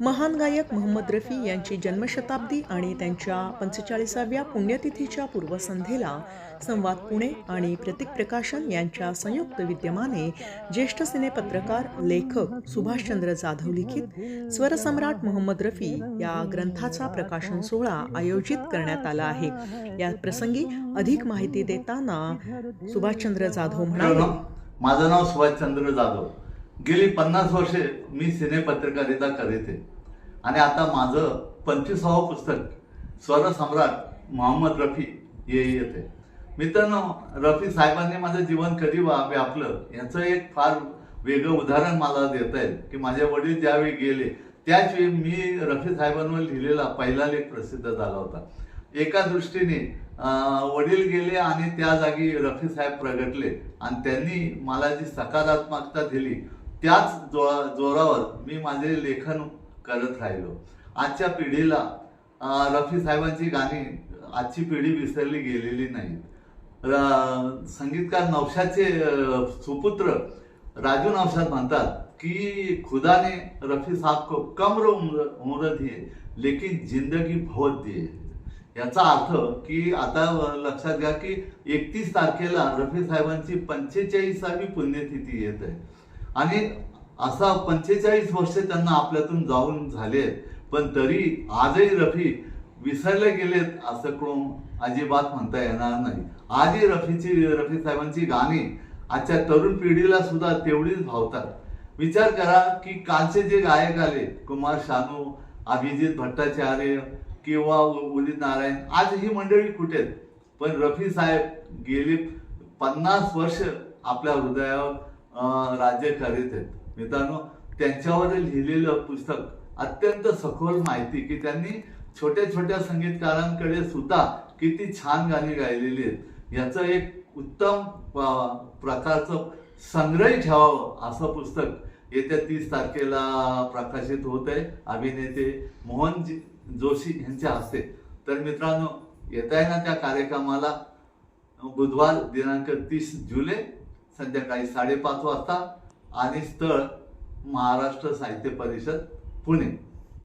महान गायक मोहम्मद रफी यांची जन्मशताब्दी आणि त्यांच्या पंचेचाळीसाव्या पुण्यतिथीच्या पूर्वसंध्येला संवाद पुणे आणि प्रतीक प्रकाशन यांच्या संयुक्त विद्यमाने ज्येष्ठ सिनेपत्रकार लेखक सुभाषचंद्र जाधव लिखित स्वरसम्राट मोहम्मद रफी या ग्रंथाचा प्रकाशन सोहळा आयोजित करण्यात आला आहे. या प्रसंगी अधिक माहिती देताना सुभाषचंद्र जाधव म्हणाले. माझं नाव सुभाषचंद्र जाधव. गेली पन्नास वर्षे मी सिनेपत्रकारिता करीते. आणि आता माझं पंचवीसावं पुस्तक स्वरसम्राट मोहम्मद रफी हे येते. मित्रांनो रफी साहेबांनी माझं जीवन कधी वा- व्यापलं याचं एक फार वेगळं उदाहरण मला देता येईल की माझे वडील ज्यावेळी गेले त्याच वेळी मी रफी साहेबांवर लिहिलेला पहिला लेख प्रसिद्ध झाला होता. एका दृष्टीने वडील गेले आणि त्या जागी रफी साहेब प्रगटले आणि त्यांनी मला जी सकारात्मकता दिली त्याच जो जोरावर मी माझे लेखन करत राहिलो. आजच्या पिढीला रफी साहेबांची गाणी आजची पिढी विसरली गेलेली नाही संगीतकार नवशाचे सुपुत्र राजू नवशाद म्हणतात की खुदा ने रफी साहब को कम्र उम्र उम्र दिए लेकिन जिंदगी बहुत दिए याचा अर्थ की आता लक्षात घ्या की एकतीस तारखेला रफी साहेबांची पंचेचाळीसावी पुण्यतिथी येत आहे. आणि असा पंचेचाळीस वर्ष त्यांना आपल्यातून जाऊन झाले आहेत पण तरी आजही रफी विसरले गेलेत असं कोण अजिबात म्हणता येणार नाही. आजही रफीची रफी साहेबांची गाणी आजच्या तरुण पिढीला सुद्धा तेवढीच भावतात. विचार करा की कालचे जे गायक आले कुमार शानू अभिजित भट्टाचार्य किंवा उदित नारायण आज ही मंडळी कुठे आहेत? पण रफी साहेब गेली पन्नास वर्ष आपल्या हृदयावर राजे राज्य करीत आहेत. मित्रांनो त्यांच्यावर लिहिलेलं पुस्तक अत्यंत सखोल माहिती की त्यांनी छोट्या छोट्या संगीतकारांकडे सुद्धा किती छान गाणी गायलेली आहेत. याचं एक उत्तम प्रकारचं संग्रही ठेवावं असं पुस्तक येत्या तीस तारखेला प्रकाशित होत आहे. अभिनेते मोहनजी जोशी यांच्या हस्ते. तर मित्रांनो येत आहे ना त्या कार्यक्रमाला? बुधवार दिनांक तीस जुलै संध्याकाळी साडेपाच वाजता आणि स्थळ महाराष्ट्र साहित्य परिषद पुणे.